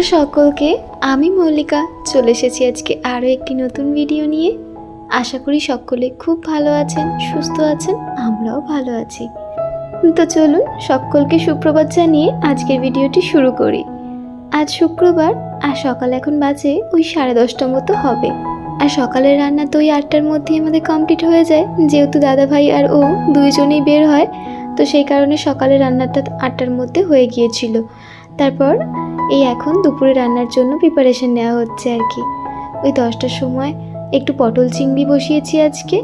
নমস্কার সকলকে, আমি মল্লিকা, চলে এসেছি আজকে আরও একটি নতুন ভিডিও নিয়ে। আশা করি সকলে খুব ভালো আছেন, সুস্থ আছেন, আমরাও ভালো আছি। তো চলুন সকলকে সুপ্রভাত জানিয়ে আজকের ভিডিওটি শুরু করি। আজ শুক্রবার, আর সকাল এখন বাজে ওই সাড়ে দশটা মতো হবে। আর সকালের রান্না তো ওই আটটার মধ্যেই আমাদের কমপ্লিট হয়ে যায়। যেহেতু দাদা ভাই আর ও দুইজনেই বের হয়, তো সেই কারণে সকালের রান্নাটা আটটার মধ্যে হয়ে গিয়েছিল। তারপর এই এখন দুপুরে রান্নার জন্য প্রিপারেশন নেওয়া হচ্ছে আর কি। ওই দশটার সময় একটু পটল চিংড়ি বসিয়েছি আজকে।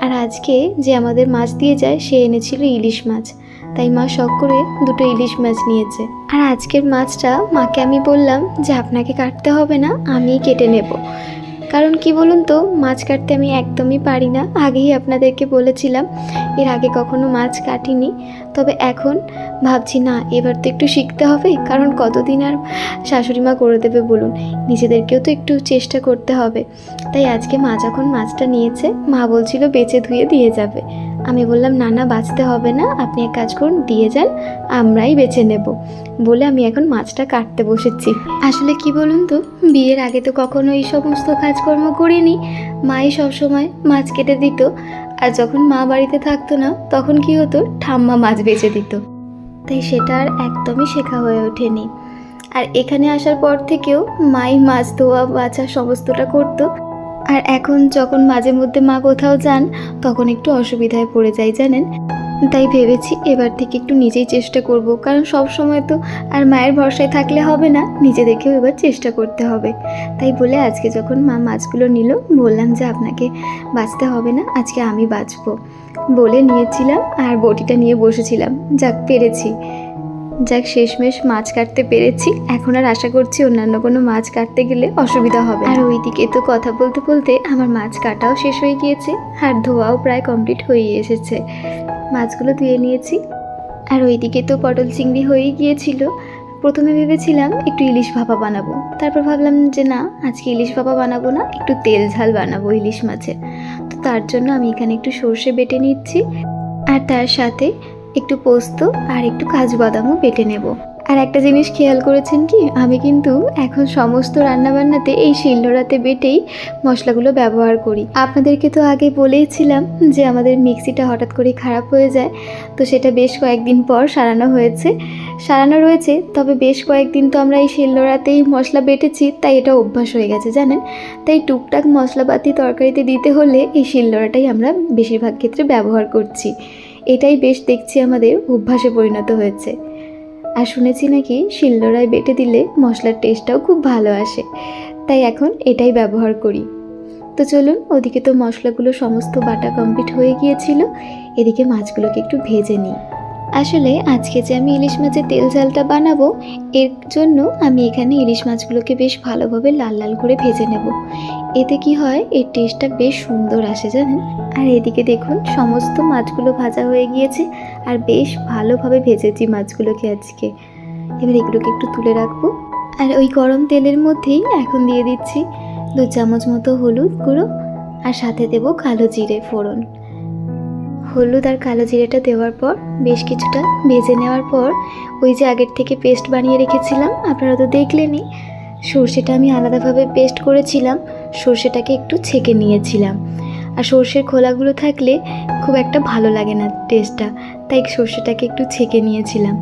আর আজকে যে আমাদের মাছ দিয়ে যায়, সে এনেছিল ইলিশ মাছ। তাই মা শখ করে দুটো ইলিশ মাছ নিয়েছে। আর আজকের মাছটা মাকে আমি বললাম যে, আপনাকে কাটতে হবে না আমি কেটে নেব। কারণ কি বলুন তো, মাছ কাটতে আমি একদমই পারি না। আগেই আপনাদেরকে বলেছিলাম, এর আগে কখনো মাছ কাটিনি। তবে এখন ভাবছি, না, এবার তো একটু শিখতে হবে, কারণ কতদিন আর শাশুড়িমা করে দেবে বলুন? নিজেদেরকেও তো একটু চেষ্টা করতে হবে। তাই আজকে মা যখন মাছটা নিয়েছে, মা বলছিল বেঁচে ধুয়ে দিয়ে যাবে। আমি বললাম, না না, বাঁচতে হবে না। আপনি এক কাজ করুন, দিয়ে যান, আমরাই বেছে নেব। বলে আমি এখন মাছটা কাটতে বসেছি। আসলে কি বলুন তো, বিয়ের আগে তো কখনো এই সমস্ত কাজকর্ম করিনি। মাই সবসময় মাছ কেটে দিত। আর যখন মা বাড়িতে থাকতো না, তখন কি হতো, ঠাম্মা মাছ বেছে দিত। তাই সেটা আর একদমই শেখা হয়ে ওঠেনি। আর এখানে আসার পর থেকেও মাই মাছ ধোয়া, বাছা, সমস্তটা করতো। আর এখন যখন মাঝে মধ্যে মা কোথাও যান, তখন একটু অসুবিধায় পড়ে যাই, জানেন? তাই ভেবেছি এবার থেকে একটু নিজেই চেষ্টা করব, কারণ সব সময় তো আর মায়ের ভরসায় থাকলে হবে না নিজেদেরকেও এবার চেষ্টা করতে হবে। তাই বলে আজকে যখন মা মাছগুলো নিল, বললাম যে আপনাকে বাঁচতে হবে না, আজকে আমি বাঁচবো। বলে নিয়েছিলাম আর বটিটা নিয়ে বসেছিলাম, যাক পেরেছি। যাক, শেষমেশ মাছ কাটতে পেরেছি। এখন আর আশা করছি অন্যান্য কোনো মাছ কাটতে গেলে অসুবিধা হবে। আর ওইদিকে তো কথা বলতে বলতে আমার মাছ কাটাও শেষ হয়ে গিয়েছে, আর ধোয়াও প্রায় কমপ্লিট হয়ে এসেছে। মাছগুলো ধুয়ে নিয়েছি। আর ওইদিকে তো পটল চিংড়ি হয়েই গিয়েছিল। প্রথমে ভেবেছিলাম একটু ইলিশ ভাপা বানাবো। তারপর ভাবলাম যে না, আজকে ইলিশ ভাপা বানাবো না, একটু তেল ঝাল বানাবো ইলিশ মাছের। তো তার জন্য আমি এখানে একটু সর্ষে বেটে নিচ্ছি। আর তার সাথে একটু পোস্ত আর একটু কাজু বাদামও বেটে নেব। আর একটা জিনিস খেয়াল করেছেন কি, আমি কিন্তু এখন সমস্ত রান্নাবান্নাতে এই শিলনোড়াতে বেটেই মশলাগুলো ব্যবহার করি। আপনাদেরকে তো আগে বলেইছিলাম যে আমাদের মিক্সিটা হঠাৎ করে খারাপ হয়ে যায়, তো সেটা বেশ কয়েকদিন পর সারানো হয়েছে। সারানো রয়েছে, তবে বেশ কয়েকদিন তো আমরা এই শিলনোড়াতেই মশলা বেটেছি, তাই এটা অভ্যাস হয়ে গেছে, জানেন? তাই টুকটাক মশলাপাতি তরকারিতে দিতে হলে এই শিলনোড়াটাই আমরা বেশিরভাগ ক্ষেত্রে ব্যবহার করছি। এটাই বেশ দেখছি আমাদের অভ্যাসে পরিণত হয়েছে। আর শুনেছি নাকি শিলনোড়ায় বেটে দিলে মশলার টেস্টটাও খুব ভালো আসে। তাই এখন এটাই ব্যবহার করি। তো চলুন, ওদিকে তো মশলাগুলো সমস্ত বাটা কমপ্লিট হয়ে গিয়েছিল। এদিকে মাছগুলোকে একটু ভেজে নিই। আসলে আজকে যে আমি ইলিশ মাছের তেল ঝালটা বানাবো, এর জন্য আমি এখানে ইলিশ মাছগুলোকে বেশ ভালোভাবে লাল লাল করে ভেজে নেব। এতে কি হয়, এর টেস্টটা বেশ সুন্দর আসে, জানেন? আর এদিকে দেখুন, সমস্ত মাছগুলো ভাজা হয়ে গিয়েছে আর বেশ ভালোভাবে ভেজেছি মাছগুলোকে আজকে। এবার এগুলোকে একটু তুলে রাখব। আর ওই গরম তেলের মধ্যেই এখন দিয়ে দিচ্ছি দু চামচ মতো হলুদ গুঁড়ো আর সাথে দেবো কালো জিরে ফোড়ন। হলুদ আর কালো জিরেটা দেওয়ার পর, বেশ কিছুটা ভেজে নেওয়ার পর, ওই যে আগের থেকে পেস্ট বানিয়ে রেখেছিলাম, আপনারা তো দেখলেনই, সর্ষেটা আমি আলাদাভাবে পেস্ট করেছিলাম, সর্ষেটাকে একটু ছেঁকে নিয়েছিলাম। আর সর্ষের খোলাগুলো থাকলে খুব একটা ভালো লাগে না টেস্টটা তাই সর্ষেটাকে একটু ছেঁকে নিয়েছিলাম।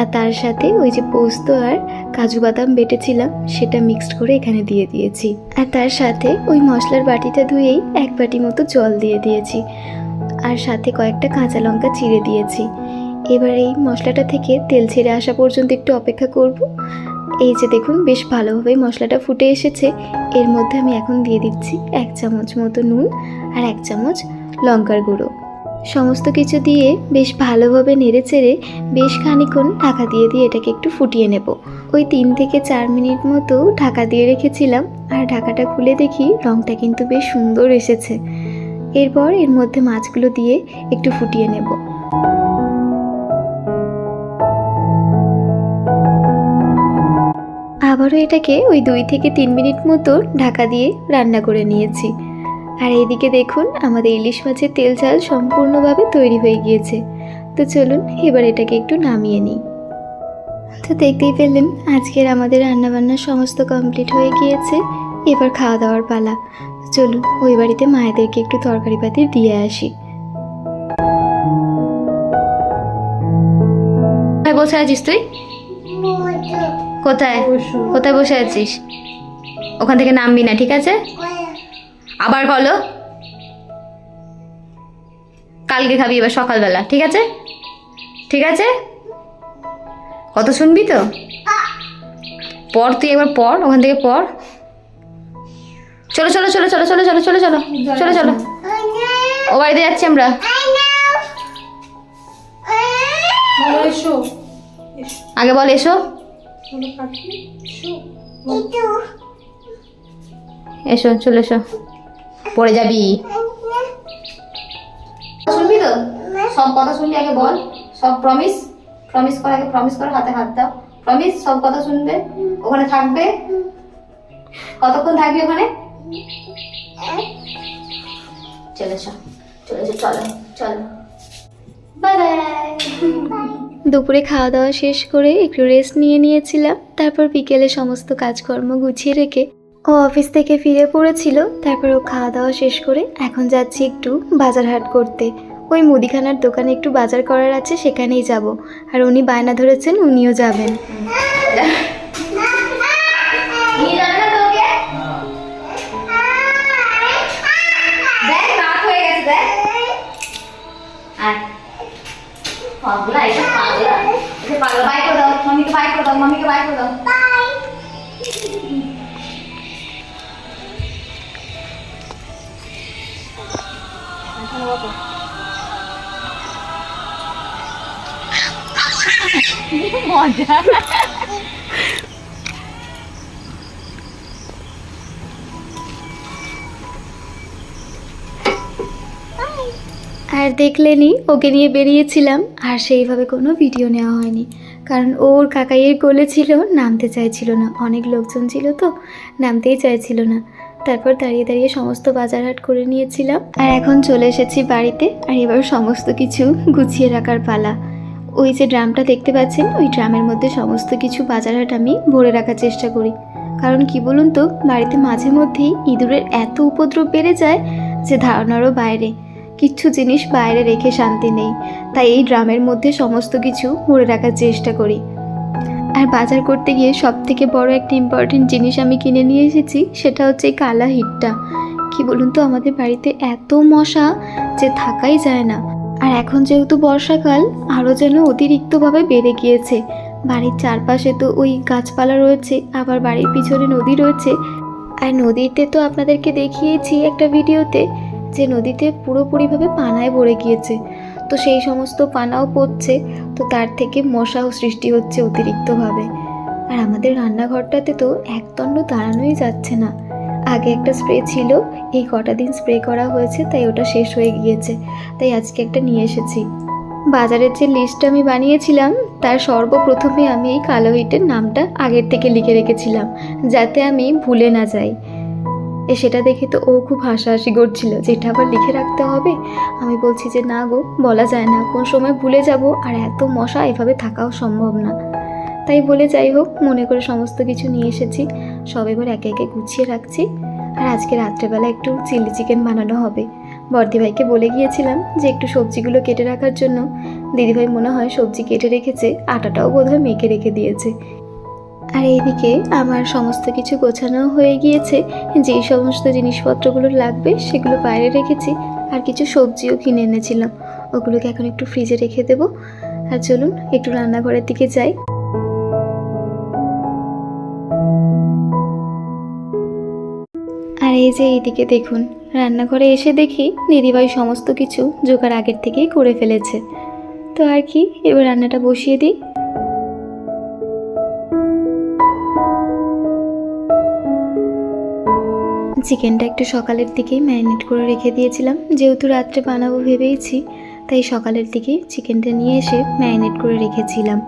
আর তার সাথে ওই যে পোস্ত আর কাজু বাদাম বেটেছিলাম, সেটা মিক্সড করে এখানে দিয়ে দিয়েছি। আর তার সাথে ওই মশলার বাটিটা ধুয়েই এক বাটি মতো জল দিয়ে দিয়েছি। আর সাথে কয়েকটা কাঁচা লঙ্কা চিড়ে দিয়েছি। এবার এই মশলাটা থেকে তেল ছেড়ে আসা পর্যন্ত একটু অপেক্ষা করব। এই যে দেখুন, বেশ ভালোভাবে মশলাটা ফুটে এসেছে। এর মধ্যে আমি এখন দিয়ে দিচ্ছি এক চামচ মতো নুন আর এক চামচ লঙ্কার গুঁড়ো। সমস্ত কিছু দিয়ে বেশ ভালোভাবে নেড়ে চেড়ে বেশ খানিক্ষণ ঢাকা দিয়ে দিয়ে এটাকে একটু ফুটিয়ে নেব। ওই তিন থেকে চার মিনিট মতো ঢাকা দিয়ে রেখেছিলাম। আর ঢাকাটা খুলে দেখি রঙটা কিন্তু বেশ সুন্দর এসেছে। এরপর এর মধ্যে মাছগুলো দিয়ে একটু ফুটিয়ে নেব। আবারও এটাকে ওই দুই থেকে তিন মিনিট মতো ঢাকা দিয়ে রান্না করে নিয়েছি। আর এইদিকে দেখুন, আমাদের ইলিশ মাছের তেল ঝাল সম্পূর্ণভাবে তৈরি হয়ে গিয়েছে। তো চলুন, এবার এটাকে একটু নামিয়ে নিই। তো দেখতেই পেলেন, আজকের আমাদের রান্নাবান্না সমস্ত কমপ্লিট হয়ে গিয়েছে। এবার খাওয়া দাওয়ার পালা। চলুন, ওই বাড়িতে মায়েদেরকে একটু তরকারি পাতি দিয়ে আসি। কোথায় বসে আছিস তুই? কোথায়? কোথায় বসে আছিস? ওখান থেকে নামবি না, ঠিক আছে? আবার বলো। কালকে খাবি এবার সকালবেলা, ঠিক আছে? ঠিক আছে? কত শুনবি তো? পড়, তুই একবার পড়, ওখান থেকে পড়। চলো চলো চলো চলো চলো চলো চলো চলো চলো চলো। ও বাড়িতে যাচ্ছি আমরা। আগে বল এসো। এসো। চলে এসো। পড়ে যাবি। শুনবি তো? সব কথা শুনবি আগে বল। সব প্রমিস প্রমিস কর আগে প্রমিস কর হাতে হাত দাও। প্রমিস সব কথা শুনবে ওখানে থাকবে। কতক্ষণ থাকবি ওখানে? দুপুরে খাওয়া দাওয়া শেষ করে একটু রেস্ট নিয়ে নিয়েছিলাম, তারপর বিকেলে সমস্ত কাজকর্ম গুছিয়ে রেখে ও অফিস থেকে ফিরে পড়েছিল, তারপর ও খাওয়া দাওয়া শেষ করে এখন যাচ্ছি একটু বাজার হাট করতে। ওই মুদিখানার দোকানে একটু বাজার করার আছে, সেখানেই যাব। আর উনি বায়না ধরেছেন, উনিও যাবেন। पागला आहे पागला अरे पागला. बाय कर मम्मी के बाय कर मम्मी बाय कर मजा. আর দেখলেনি, ওকে নিয়ে বেরিয়েছিলাম, আর সেইভাবে কোনো ভিডিও নেওয়া হয়নি। কারণ ওর কাকাইয়ের কোলে ছিল, নামতে চাইছিল না। অনেক লোকজন ছিল তো, নামতেই চাইছিল না। তারপর দাঁড়িয়ে দাঁড়িয়ে সমস্ত বাজার হাট করে নিয়েছিলাম, আর এখন চলে এসেছি বাড়িতে, আর এবার সমস্ত কিছু গুছিয়ে রাখার পালা। ওই যে ড্রামটা দেখতে পাচ্ছেন, ওই ড্রামের মধ্যে সমস্ত কিছু বাজার হাট আমি ভরে রাখার চেষ্টা করি। কারণ কি বলুন তো, বাড়িতে মাঝে মধ্যেই ইঁদুরের এত উপদ্রব বেড়ে যায় যে ধারণারও বাইরে। কিচ্ছু জিনিস বাইরে রেখে শান্তি নেই। তাই এই ড্রামের মধ্যে সমস্ত কিছু ভরে রাখার চেষ্টা করি। আর বাজার করতে গিয়ে সব থেকে বড় একটা ইম্পর্টেন্ট জিনিস আমি কিনে নিয়ে এসেছি, সেটা হচ্ছে এই কালা হিটটা। কি বলুন তো, আমাদের বাড়িতে এত মশা যে থাকাই যায় না। আর এখন যেহেতু বর্ষাকাল, আরও যেন অতিরিক্তভাবে বেড়ে গিয়েছে। বাড়ির চারপাশে তো ওই গাছপালা রয়েছে, আবার বাড়ির পিছনে নদী রয়েছে। আর নদীতে তো আপনাদেরকে দেখিয়েছি একটা ভিডিওতে যে নদীতে পুরোপুরিভাবে পানায় ভরে গিয়েছে। তো সেই সমস্ত পানাও পড়ছে, তো তার থেকে মশাও সৃষ্টি হচ্ছে অতিরিক্তভাবে। আর আমাদের রান্নাঘরটাতে তো একদণ্ড দাঁড়ানোই যাচ্ছে না। আগে একটা স্প্রে ছিল, এই কটা দিন স্প্রে করা হয়েছে, তাই ওটা শেষ হয়ে গিয়েছে। তাই আজকে একটা নিয়ে এসেছি। বাজারের যে লিস্ট আমি বানিয়েছিলাম, তার সর্বপ্রথমে আমি এই কালো হিটের নামটা আগের থেকে লিখে রেখেছিলাম, যাতে আমি ভুলে না যাই। সেটা দেখে তো ও খুব হাসাহাসি করছিল। যে এটা আবার লিখে রাখতে হবে? আমি বলছি যে, না গো, বলা যায় না। কোন সময় ভুলে যাব? আর এত মশা এভাবে থাকাও সম্ভব না। তাই বলে যাই হোক, মনে করে সমস্ত কিছু নিয়ে এসেছি। সব এবার একে একে গুছিয়ে রাখছি। আর আজকে রাত্রেবেলা একটু চিলি চিকেন বানানো হবে। বর্দিভাইকে বলে গিয়েছিলাম যে, একটু সবজিগুলো কেটে রাখার জন্য। দিদিভাই মনে হয় সবজি কেটে রেখেছে, আটাটাও বোধহয় মেখে রেখে দিয়েছে। আর এইদিকে আমার সমস্ত কিছু গোছানো হয়ে গিয়েছে। যেই সমস্ত জিনিসপত্রগুলো লাগবে সেগুলো বাইরে রেখেছি আর কিছু সবজিও কিনে এনেছিলাম। ওগুলোকে এখন একটু ফ্রিজে রেখে দেবো। আর চলুন একটু রান্নাঘরের দিকে যাই। আর এই যে এইদিকে দেখুন, রান্নাঘরে এসে দেখি দিদিভাই সমস্ত কিছু জোগাড় আগের থেকেই করে ফেলেছে। তো আর কি, এবার রান্নাটা বসিয়ে দিই। চিকেনটা একটু সকালের দিকেই ম্যারিনেট করে রেখে দিয়েছিলাম। যেহেতু রাত্রে বানাবো ভেবেইছি, তাই সকালের দিকেই চিকেনটা নিয়ে এসে ম্যারিনেট করে রেখেছিলাম।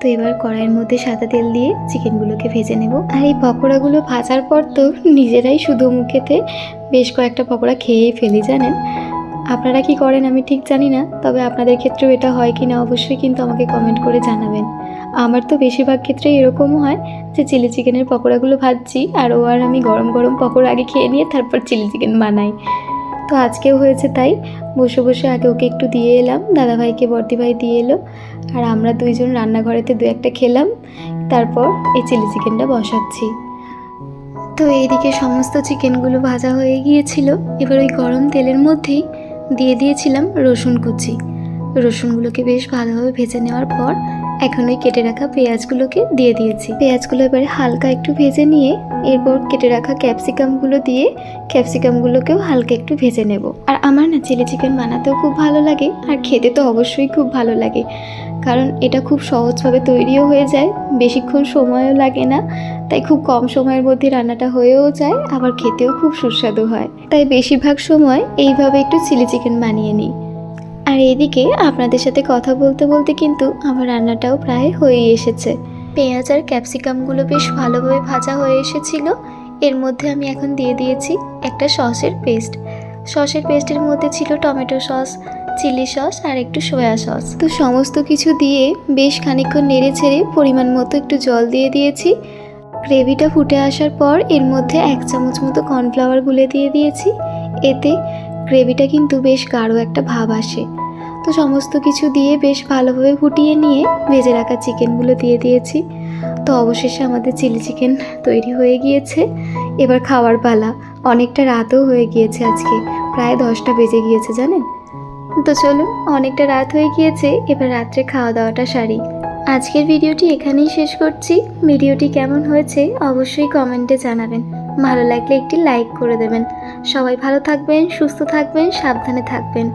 তো এবার কড়াইয়ের মধ্যে সাদা তেল দিয়ে চিকেনগুলোকে ভেজে নেব। আর এই পকোড়াগুলো ভাজার পর তো নিজেরাই শুধু মুখেতে বেশ কয়েকটা পকোড়া খেয়েই ফেলি, জানেন? আপনারা কি করেন আমি ঠিক জানি না, তবে আপনাদের ক্ষেত্রেও এটা হয় কি না অবশ্যই কিন্তু আমাকে কমেন্ট করে জানাবেন। আমার তো বেশিরভাগ ক্ষেত্রে এরকমও হয় যে চিলি চিকেনের পকোড়াগুলো ভাজছি, আর ও আর আমি গরম গরম পকোড়া আগে খেয়ে নিয়ে তারপর চিলি চিকেন বানাই। তো আজকেও হয়েছে তাই, বসে বসে আগে ওকে একটু দিয়ে এলাম, দাদাভাইকে, বর্দিভাই দিয়ে এলো, আর আমরা দুইজন রান্নাঘরেতে দু একটা খেলাম, তারপর এই চিলি চিকেনটা বসাচ্ছি। তো এইদিকে সমস্ত চিকেনগুলো ভাজা হয়ে গিয়েছিল, এবার ওই গরম তেলের মধ্যেই দিয়ে দিয়েছিলাম রসুন কুচি। রসুনগুলোকে বেশ ভালোভাবে ভেজে নেওয়ার পর এখন ওই কেটে রাখা পেঁয়াজগুলোকে দিয়ে দিয়েছি। পেঁয়াজগুলো এবারে হালকা একটু ভেজে নিয়ে এরপর কেটে রাখা ক্যাপসিকামগুলো দিয়ে ক্যাপসিকামগুলোকেও হালকা একটু ভেজে নেব। আর আমার না চিলি চিকেন বানাতেও খুব ভালো লাগে আর খেতে তো অবশ্যই খুব ভালো লাগে। কারণ এটা খুব সহজভাবে তৈরিও হয়ে যায়, বেশিক্ষণ সময়ও লাগে না। তাই খুব কম সময়ের মধ্যে রান্নাটা হয়েও যায়, আবার খেতেও খুব সুস্বাদু হয়। তাই বেশিরভাগ সময় এইভাবে একটু চিলি চিকেন বানিয়ে নিই। আর এইদিকে আপনাদের সাথে কথা বলতে বলতে কিন্তু আমার রান্নাটাও প্রায় হয়েই এসেছে। পেঁয়াজ আর ক্যাপসিকামগুলো বেশ ভালোভাবে ভাজা হয়ে এসেছিল। এর মধ্যে আমি এখন দিয়ে দিয়েছি একটা সসের পেস্ট। সসের পেস্টের মধ্যে ছিল টমেটো সস, চিলি সস আর একটু সয়া সস। তো সমস্ত কিছু দিয়ে বেশ খানিকক্ষণ নেড়ে ছেড়ে পরিমাণ মতো একটু জল দিয়ে দিয়েছি। গ্রেভিটা ফুটে আসার পর এর মধ্যে এক চামচ মতো কর্নফ্লাওয়ার গুলে দিয়ে দিয়েছি। এতে গ্রেভিটা কিন্তু বেশ গাঢ় একটা ভাব আসে। তো সমস্ত কিছু দিয়ে বেশ ভালোভাবে ফুটিয়ে নিয়ে ভেজে রাখা চিকেনগুলো দিয়ে দিয়েছি। তো অবশেষে আমাদের চিলি চিকেন তৈরি হয়ে গিয়েছে। এবার খাওয়ার পালা। অনেকটা রাতও হয়ে গিয়েছে আজকে। প্রায় দশটা বেজে গিয়েছে, জানেন? তো চলুন, অনেকটা রাত হয়ে গিয়েছে। এবার রাত্রে খাওয়া দাওয়াটা সারি। আজকের ভিডিওটি এখানেই শেষ করছি। ভিডিওটি কেমন হয়েছে অবশ্যই কমেন্টে জানাবেন। ভালো লাগলে একটি লাইক করে দেবেন। সবাই ভালো থাকবেন, সুস্থ থাকবেন, সাবধানে থাকবেন।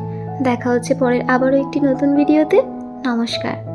দেখা হচ্ছে পরের আবারও একটি নতুন ভিডিওতে। নমস্কার।